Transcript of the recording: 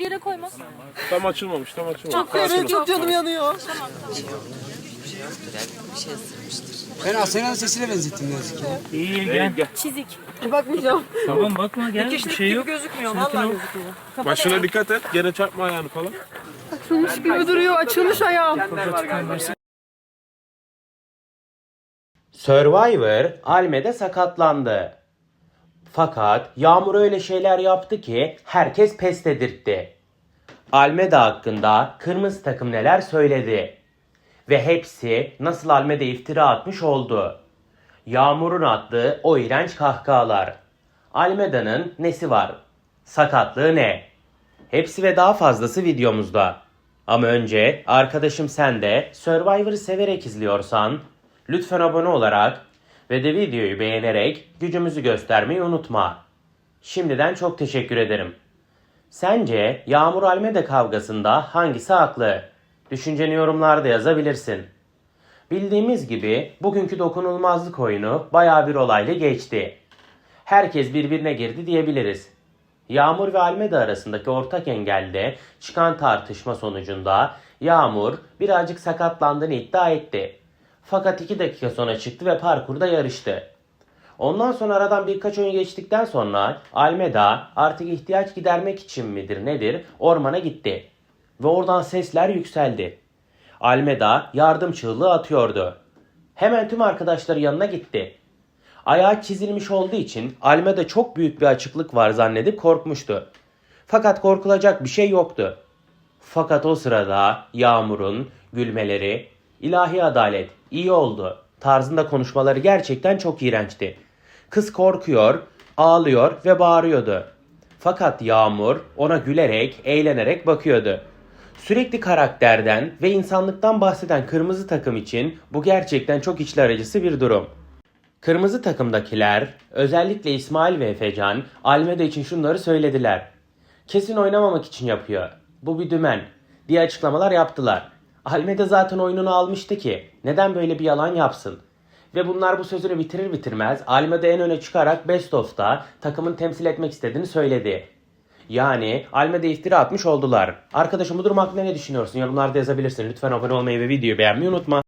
yere koymaz. Tam açılmamış, tam açılmamış. Çok benim çok canım yanıyor. Ben Asena'nın sesine benzettim ne yazık ki. İyi Gel. Çizik. Bakmayacağım. Tamam bakma gel bir şey yok. gözükmüyor. Vallahi gözükmüyor. Başına dikkat et. Gene çarpma ayağını falan. Açılmış gibi duruyor. Açılmış ayağım. Survivor Alme'de sakatlandı. Fakat Yağmur öyle şeyler yaptı ki herkes pes dedirtti. Almeda hakkında kırmızı takım neler söyledi. Ve hepsi nasıl Almeda iftira atmış oldu. Yağmur'un attığı o iğrenç kahkahalar. Almeda'nın nesi var? Sakatlığı ne? Hepsi ve daha fazlası videomuzda. Ama önce arkadaşım sen de Survivor'ı severek izliyorsan lütfen abone olarak ve de videoyu beğenerek gücümüzü göstermeyi unutma. Şimdiden çok teşekkür ederim. Sence Yağmur Almeda kavgasında hangisi haklı? Düşünceni yorumlarda yazabilirsin. Bildiğimiz gibi bugünkü dokunulmazlık oyunu baya bir olayla geçti. Herkes birbirine girdi diyebiliriz. Yağmur ve Almeda arasındaki ortak engelde çıkan tartışma sonucunda Yağmur birazcık sakatlandığını iddia etti. Fakat 2 dakika sonra çıktı ve parkurda yarıştı. Ondan sonra aradan birkaç oyun geçtikten sonra Almeda artık ihtiyaç gidermek için midir nedir ormana gitti. Ve oradan sesler yükseldi. Almeda yardım çığlığı atıyordu. Hemen tüm arkadaşları yanına gitti. Ayağı çizilmiş olduğu için Almeda çok büyük bir açıklık var zannedip korkmuştu. Fakat korkulacak bir şey yoktu. Fakat o sırada Yağmur'un gülmeleri, ilahi adalet, iyi oldu tarzında konuşmaları gerçekten çok iğrençti. Kız korkuyor, ağlıyor ve bağırıyordu. Fakat Yağmur ona gülerek, eğlenerek bakıyordu. Sürekli karakterden ve insanlıktan bahseden kırmızı takım için bu gerçekten çok içler acısı bir durum. Kırmızı takımdakiler, özellikle İsmail ve Efecan, Almeda için şunları söylediler. Kesin oynamamak için yapıyor. Bu bir dümen diye açıklamalar yaptılar. Almeda zaten oyununu almıştı ki neden böyle bir yalan yapsın? Ve bunlar bu sözünü bitirir bitirmez Almeda en öne çıkarak Best of'ta takımın temsil etmek istediğini söyledi. Yani Almeda iftira atmış oldular. Arkadaşım bu durum hakkında ne düşünüyorsun? Yorumlarda yazabilirsin. Lütfen abone olmayı ve videoyu beğenmeyi unutma.